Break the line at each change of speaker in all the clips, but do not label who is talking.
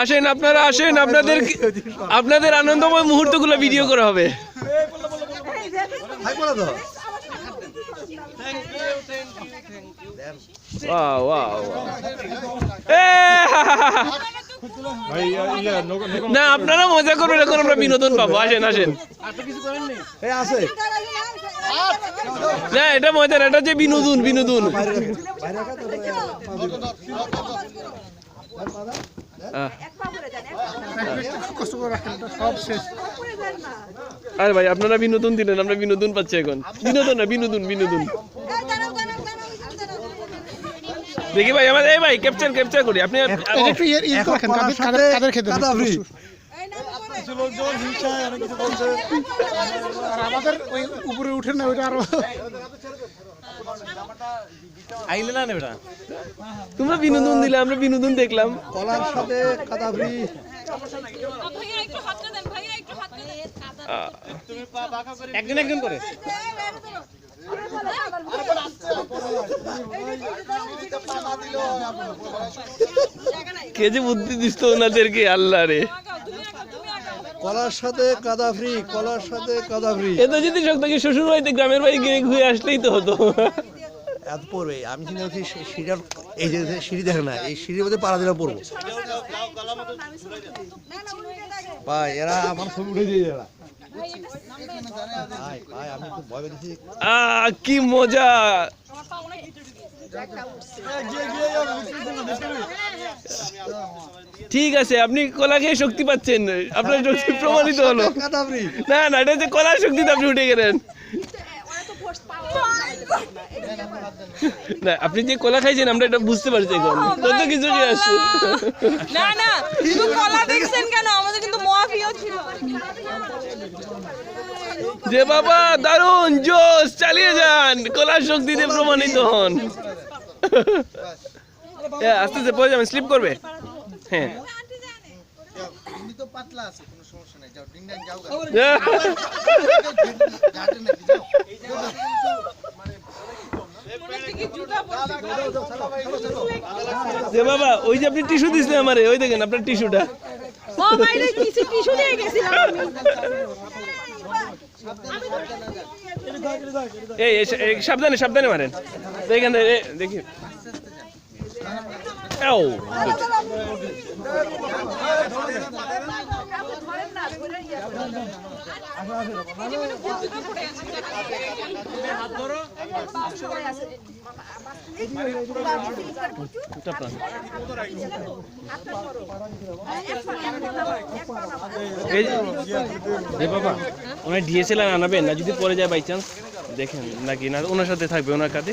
আসেন আপনারা আসেন আপনাদের আপনাদের আনন্দময় মুহূর্তগুলো ভিডিও করা হবে। না আপনারা মজা করবেন এখন আমরা বিনোদন পাবো। আসেন আসেন। না এটা মজা না, এটা যে বিনোদন বিনোদন। আরে ভাই আপনারা বিনোদন দিলেন আমরা বিনোদন পাচ্ছি এখন। বিনোদন না বিনোদন বিনোদন। দেখি ভাই আমার এই ভাই ক্যাপচার ক্যাপচার করি। আপনি
একটু ইয়ে- ইয়ে আর আমাদের ওই উপরে উঠে না ওইটা আরও
তোমরা বিনোদন দিলে আমরা বিনোদন দেখলাম।
কলার সাথে
একজন একজন করে।
কে যে বুদ্ধি দিস ওনাদেরকে আল্লাহ রে।
কলার সাথে কাদাবরি কলার সাথে কাদাবরি
এত যদি শক্তকে শ্বশুর বাড়িতে গ্রামের বাড়ি গিয়ে ঘুরে আসলেই তো হতো
এত পড়বে আমি চিন্তা করছি সি- এই যে সিঁড়ি দেখে না এই সিঁড়ির মধ্যে পাড়া দিলে পড়ব ভাই এরা আমার ছবি উঠে দিয়ে এরা ভাই ভাই আমি খুব ভয় পেয়েছি
আহ কি মজা ঠিক আছে আপনি কলা খেয়ে শক্তি পাচ্ছেন। আপনার শক্তি প্রমাণিত হলো। না না এটা যে কলার শক্তিতে আপনি উঠে গেলেন। না আপনি যে কলা খাইছেন আমরা এটা বুঝতে পারছি এখন। কত কিছু কি আসছে।
না না শুধু কলা দেখছেন কেন? আমাদের কিন্তু মোয়াফিও ছিল।
যে বাবা দারুণ জোশ চালিয়ে যান। কলার শক্তিতে প্রমাণিত হন। আস্তে আস্তে পড়ে যাবেন স্লিপ করবে। হ্যাঁ। যে বাবা ওই যে আপনি টিস্যু আমারে ওই দেখেন আপনার টিস্যুটা।
ও কিছু টিস্যু দিয়ে গেছিলাম আমি।
এই সাবধানে সাবধানে মারেন। দেখেন এ, দেখি। Ow. যে বাবা, ওনার ডিএসএলআর আনাবেন না, যদি পরে যায় বাই চান্স দেখেন, নাকি না, ওনার সাথে থাকবে, ওনার কাছে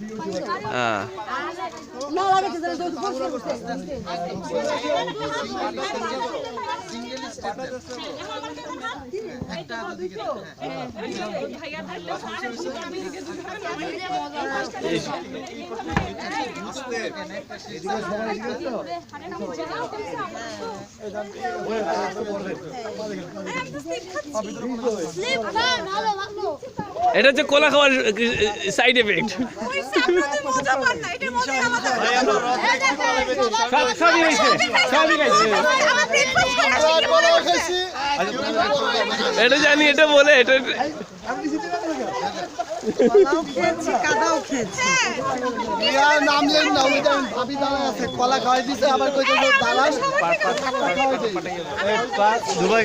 সমস্যা নেই আসেন আসেন হ্যাঁ এটা হচ্ছে কলা খাওয়ার সাইড এফেক্ট এটা জানি এটা বলে এটা
নাম লেন না ওই যে ভাবি দাঁড়ায় আছে কলা খাওয়াই দিছে আবার কইছে যে দাঁড়ান
সবাই